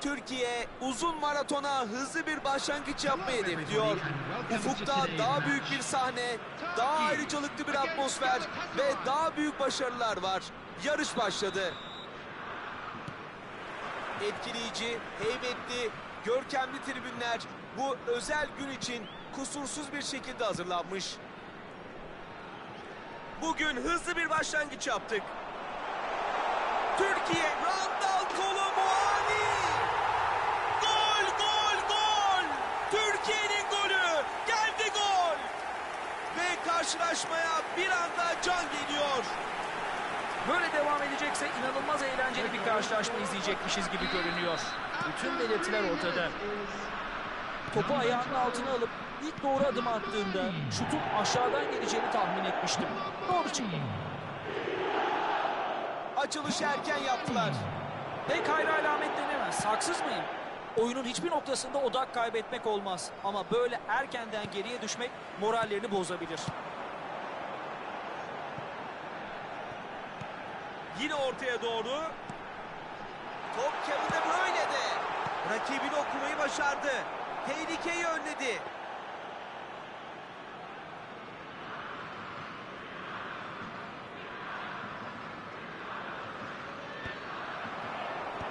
Türkiye uzun maratona hızlı bir başlangıç yapmayı hedefliyor. Ufukta daha büyük bir sahne, daha ayrıcalıklı bir atmosfer ve daha büyük başarılar var. Yarış başladı. Etkileyici, heybetli, görkemli tribünler bu özel gün için kusursuz bir şekilde hazırlanmış. Bugün hızlı bir başlangıç yaptık. Türkiye Randal Kolomuani. Gol gol gol. Türkiye'nin golü. Geldi gol. Ve karşılaşmaya bir anda can geliyor. Böyle devam edecekse inanılmaz eğlenceli bir karşılaşma izleyecekmişiz gibi görünüyor. Bütün belirtiler ortada. Topu ayağının altına alıp ilk doğru adım attığında şutun aşağıdan geleceğini tahmin etmiştim. Doğru çıktı. Açılışı erken yaptılar. Pek hayra alamet denemez. Haksız mıyım? Oyunun hiçbir noktasında odak kaybetmek olmaz. Ama böyle erkenden geriye düşmek morallerini bozabilir. Yine ortaya doğru. Top Kevin De Bruyne'de. Rakibini okumayı başardı. Tehlikeyi önledi.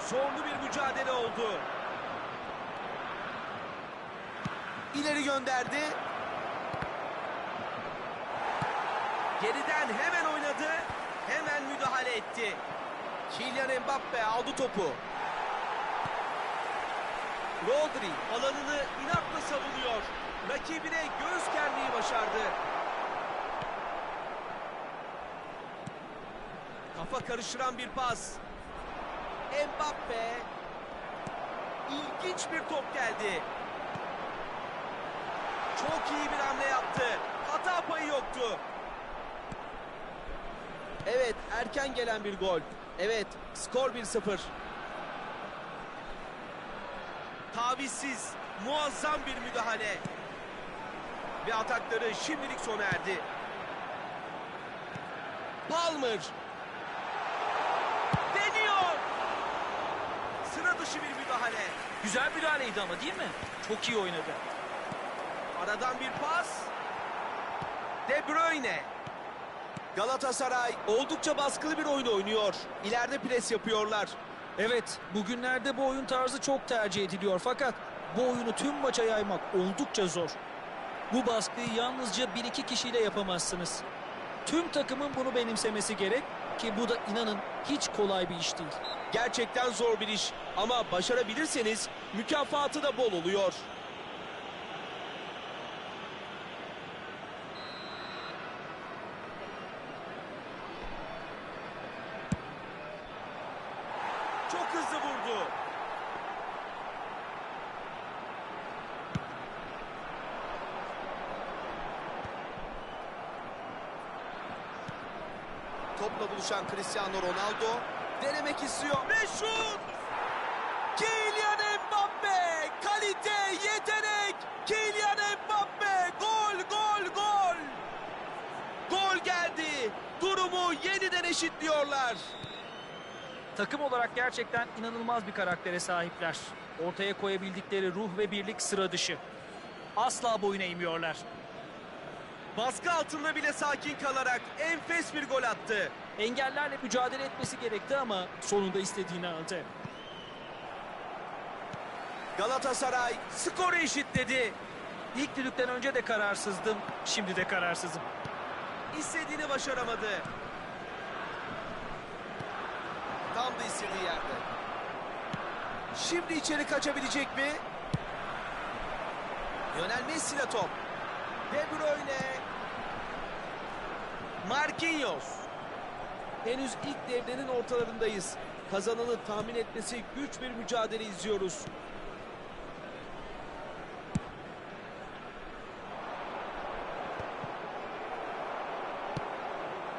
Zorlu bir mücadele oldu. İleri gönderdi. Geriden hemen oynadı. Hemen müdahale etti. Kylian Mbappe aldı topu. Rodri alanını inatla savunuyor. Rakibine göğüs germeyi başardı. Kafa karıştıran bir pas. Mbappe. İlginç bir top geldi. Çok iyi bir hamle yaptı. Hata payı yoktu. Evet, erken gelen bir gol. Evet, skor 1-0. Tavizsiz, muazzam bir müdahale. Ve atakları şimdilik sona erdi. Palmer. Deniyor. Sıra dışı bir müdahale. Güzel müdahaleydi ama değil mi? Çok iyi oynadı. Aradan bir pas. De Bruyne. Galatasaray oldukça baskılı bir oyun oynuyor. İleride pres yapıyorlar. Evet, bugünlerde bu oyun tarzı çok tercih ediliyor fakat bu oyunu tüm maça yaymak oldukça zor. Bu baskıyı yalnızca bir iki kişiyle yapamazsınız. Tüm takımın bunu benimsemesi gerek ki bu da inanın hiç kolay bir iş değil. Gerçekten zor bir iş ama başarabilirseniz mükafatı da bol oluyor. Çok hızlı vurdu. Topla buluşan Cristiano Ronaldo denemek istiyor ve şut! Kylian Mbappe! Kalite, yetenek! Kylian Mbappe! Gol, gol, gol! Gol geldi. Durumu yeniden eşitliyorlar. Takım olarak gerçekten inanılmaz bir karaktere sahipler. Ortaya koyabildikleri ruh ve birlik sıra dışı. Asla boyun eğmiyorlar. Baskı altında bile sakin kalarak enfes bir gol attı. Engellerle mücadele etmesi gerekti ama sonunda istediğini aldı. Galatasaray skoru eşitledi. İlk düdükten önce de kararsızdım, şimdi de kararsızım. İstediğini başaramadı. Tam da istediği yerde. Şimdi içeri kaçabilecek mi? Lionel Messi ile top. De Bruyne. Marquinhos. Henüz ilk devrenin ortalarındayız. Kazananı tahmin etmesi güç bir mücadele izliyoruz.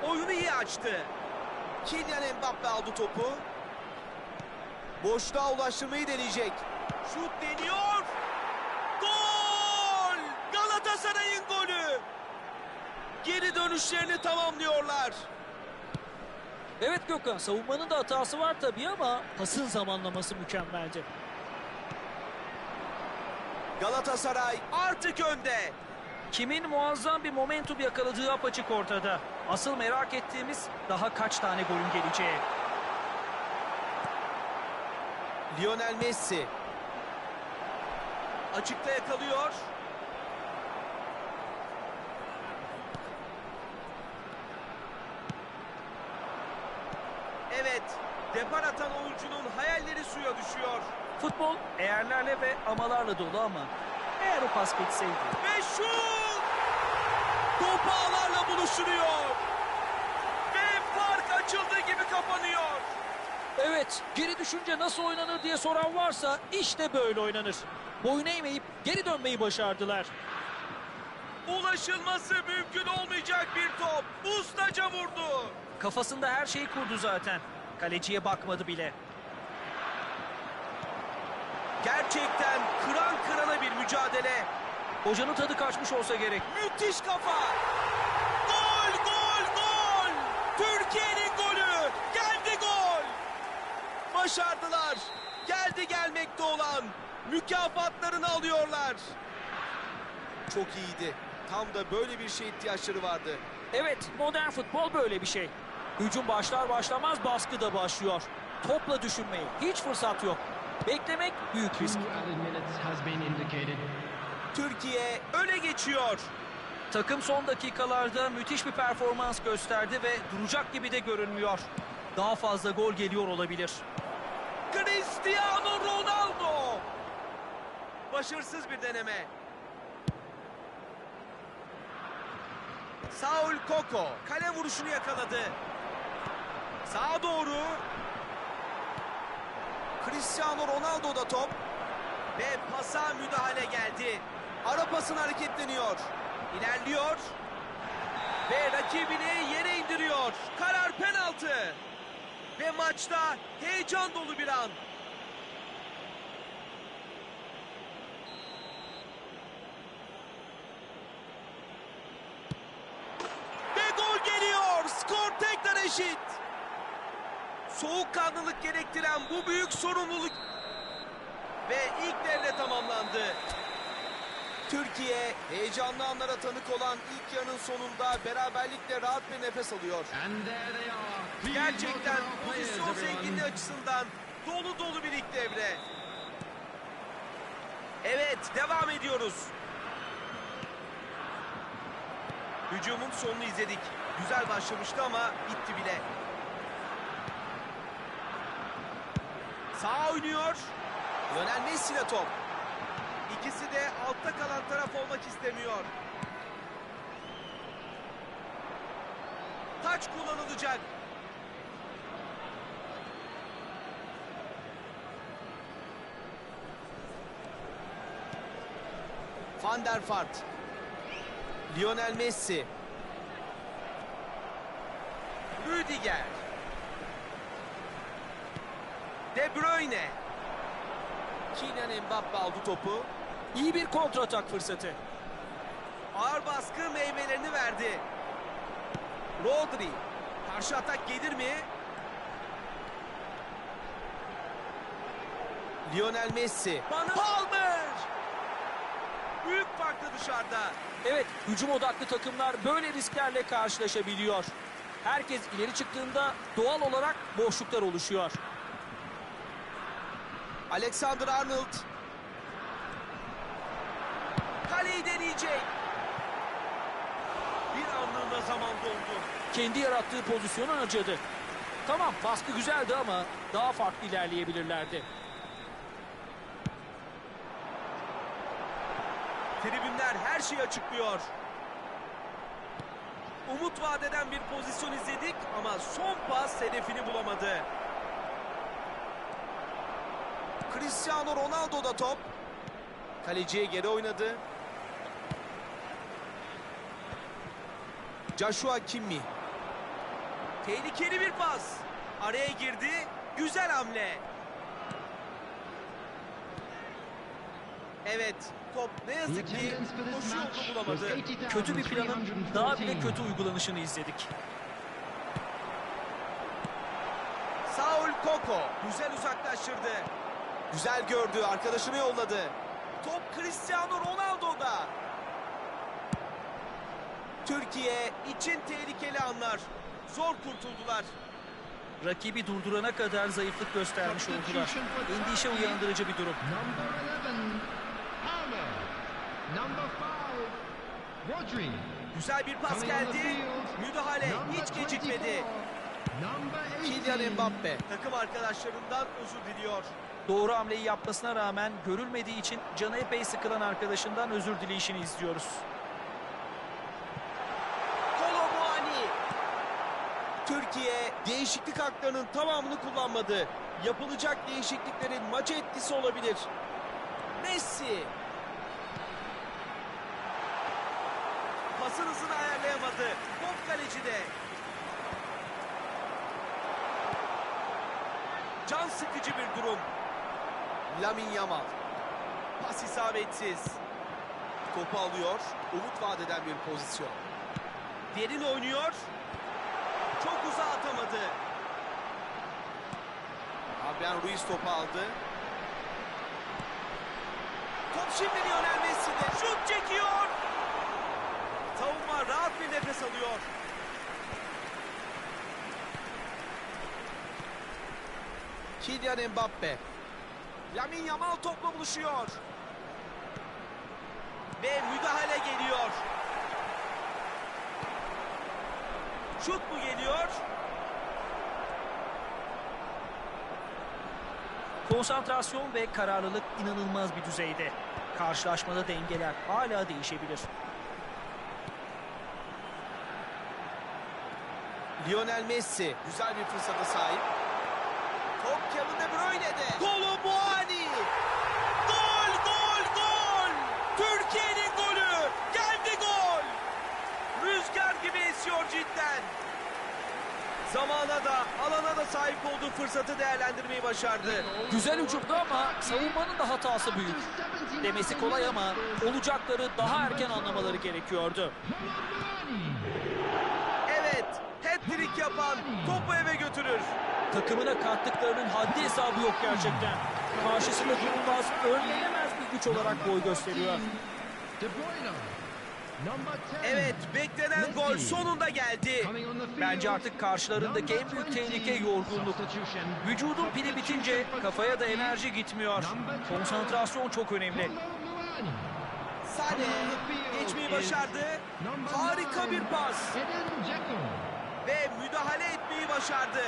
Oyunu iyi açtı. Kylian Mbappe aldı topu. Boşluğa ulaştırmayı deneyecek. Şut deniyor. Gol! Galatasaray'ın golü. Geri dönüşlerini tamamlıyorlar. Evet Gökhan, savunmanın da hatası var tabii ama pasın zamanlaması mükemmeldi. Galatasaray artık önde. Kimin muazzam bir momentum yakaladığı apaçık ortada. Asıl merak ettiğimiz daha kaç tane golün geleceği. Lionel Messi. Açıkta yakalıyor. Evet, depar atan oyuncunun hayalleri suya düşüyor. Futbol eğerlerle ve amalarla dolu ama eğer o pas geçseydi. Ve şut! Top ağlarla buluşturuyor. Ve fark açıldığı gibi kapanıyor. Evet, geri düşünce nasıl oynanır diye soran varsa işte böyle oynanır. Boyun eğmeyip geri dönmeyi başardılar. Ulaşılması mümkün olmayacak bir top. Ustaca vurdu. Kafasında her şeyi kurdu zaten. Kaleciye bakmadı bile. Gerçekten kıran kırana bir mücadele. Hocanın tadı kaçmış olsa gerek. Müthiş kafa. Gol, gol, gol. Türkiye'nin golü. Geldi gol. Başardılar. Geldi gelmekte olan. Mükafatlarını alıyorlar. Çok iyiydi. Tam da böyle bir şeye ihtiyaçları vardı. Evet, modern futbol böyle bir şey. Hücum başlar başlamaz baskı da başlıyor. Topla düşünmeyi hiç fırsat yok. Beklemek büyük risk. Türkiye öne geçiyor. Takım son dakikalarda müthiş bir performans gösterdi ve duracak gibi de görünmüyor. Daha fazla gol geliyor olabilir. Cristiano Ronaldo. Başarısız bir deneme. Saul Koko kale vuruşunu yakaladı. Sağa doğru. Cristiano Ronaldo da top. Ve pasa müdahale geldi. Ara hareketleniyor. İlerliyor. Ve rakibini yere indiriyor. Karar penaltı. Ve maçta heyecan dolu bir an. Ve gol geliyor. Skor tekrar eşit. Soğukkanlılık gerektiren bu büyük sorumluluk ve ilk devre tamamlandı. Türkiye heyecanlı anlara tanık olan ilk yarının sonunda beraberlikle rahat bir nefes alıyor. Gerçekten pozisyon zenginliği açısından dolu dolu bir ilk devre. Evet, devam ediyoruz. Hücumun sonunu izledik. Güzel başlamıştı ama bitti bile. Sağ oynuyor. Lionel Messi ile top. İkisi de altta kalan taraf olmak istemiyor. Taç kullanılacak. Van der Vaart. Lionel Messi. Rüdiger. De Bruyne. Kylian Mbappe aldı topu. İyi bir kontratak fırsatı. Ağır baskı meyvelerini verdi. Rodri. Karşı atak gelir mi? Lionel Messi. Palmer. Büyük farklı dışarıda. Evet, hücum odaklı takımlar böyle risklerle karşılaşabiliyor. Herkes ileri çıktığında doğal olarak boşluklar oluşuyor. Alexander Arnold. Kaleyi deneyecek. Bir anlığına zaman doldu. Kendi yarattığı pozisyonu harcadı. Tamam, baskı güzeldi ama daha farklı ilerleyebilirlerdi. Tribünler her şeyi açıklıyor. Umut vadeden bir pozisyon izledik ama son pas hedefini bulamadı. Cristiano Ronaldo da top. Kaleciye geri oynadı. Joshua Kimmih. Tehlikeli bir pas. Araya girdi. Güzel hamle. Evet, top ne yazık ki koşu yolunu bulamadı. Kötü bir planın 80,314. daha bile kötü uygulanışını izledik. Saul Koko güzel uzaklaştırdı. Güzel gördü, arkadaşını yolladı. Top Cristiano Ronaldo'da. Türkiye için tehlikeli anlar. Zor kurtuldular. Rakibi durdurana kadar zayıflık göstermiş oldular. Endişe uyandırıcı bir durum. Number 11, Palmer. Number 5, Rodri. Güzel bir pas geldi. Müdahale hiç gecikmedi. 24, Number 18. Kylian Mbappe takım arkadaşlarından özür diliyor. Doğru hamleyi yapmasına rağmen görülmediği için canı epey sıkılan arkadaşından özür dileyişini izliyoruz. Türkiye değişiklik haklarının tamamını kullanmadı. Yapılacak değişikliklerin maça etkisi olabilir. Messi. Pasın hızını ayarlayamadı. Top kalecide. Can sıkıcı bir durum. Lamin Yamal. Pas isabetsiz. Topu alıyor. Umut vaat eden bir pozisyon. Derin oynuyor. Çok uzağa atamadı. Fabian Ruiz topu aldı. Top şimdi Lionel Messi'de. Şut çekiyor. Savunma rahat bir nefes alıyor. Kylian Mbappe. Lamine Yamal topla buluşuyor. Ve müdahale geliyor. Şut mu geliyor? Konsantrasyon ve kararlılık inanılmaz bir düzeyde. Karşılaşmada dengeler hala değişebilir. Lionel Messi güzel bir fırsata sahip. Top Kevin De Bruyne'de. Kolo Muani. Gol, gol, gol. Türkiye'nin golü. Rüzgar gibi esiyor cidden. Zamana da alana da sahip olduğu fırsatı değerlendirmeyi başardı. Güzel hücumdu ama savunmanın da hatası büyük. Demesi kolay ama olacakları daha erken anlamaları gerekiyordu. Evet, hat-trick yapan topu eve götürür. Takımına kattıklarının haddi hesabı yok gerçekten. Karşısında durulmaz, önlenemez bir güç olarak boy gösteriyor. De Bruyne. Number 10. Evet, beklenen gol sonunda geldi. Bence artık karşılarındaki en büyük tehlike yorgunluk. Vücudun pili bitince kafaya da enerji gitmiyor. Konsantrasyon çok önemli. Sane geçmeyi başardı. Harika bir pas ve müdahale etmeyi başardı.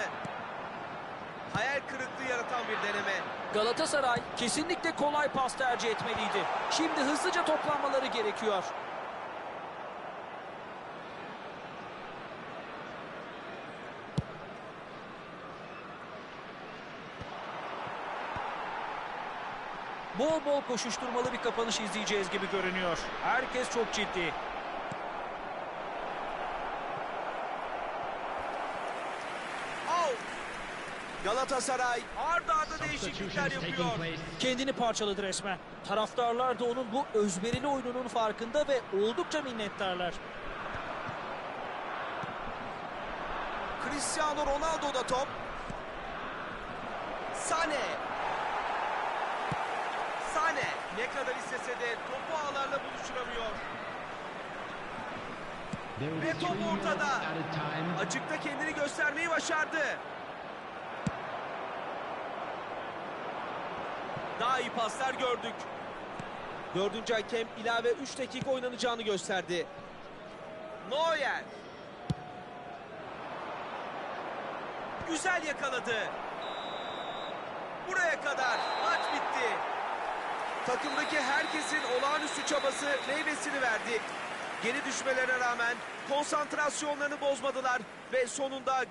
Hayal kırıklığı yaratan bir deneme. Galatasaray kesinlikle kolay pas tercih etmeliydi. Şimdi hızlıca toplanmaları gerekiyor. Bol bol koşuşturmalı bir kapanış izleyeceğiz gibi görünüyor. Herkes çok ciddi. Galatasaray arda arda değişiklikler yapıyor. Kendini parçaladı resmen. Taraftarlar da onun bu özverili oyununun farkında ve oldukça minnettarlar. Cristiano Ronaldo'da top. Sane. Ne kadar istese de topu ağlarla buluşturamıyor. Ve top ortada. Açıkta kendini göstermeyi başardı. Daha iyi paslar gördük. Dördüncü hakem ilave 3 dakika oynanacağını gösterdi. Neuer. Güzel yakaladı. Buraya kadar maç bitti. Takımdaki herkesin olağanüstü çabası meyvesini verdi. Geri düşmelerine rağmen konsantrasyonlarını bozmadılar ve sonunda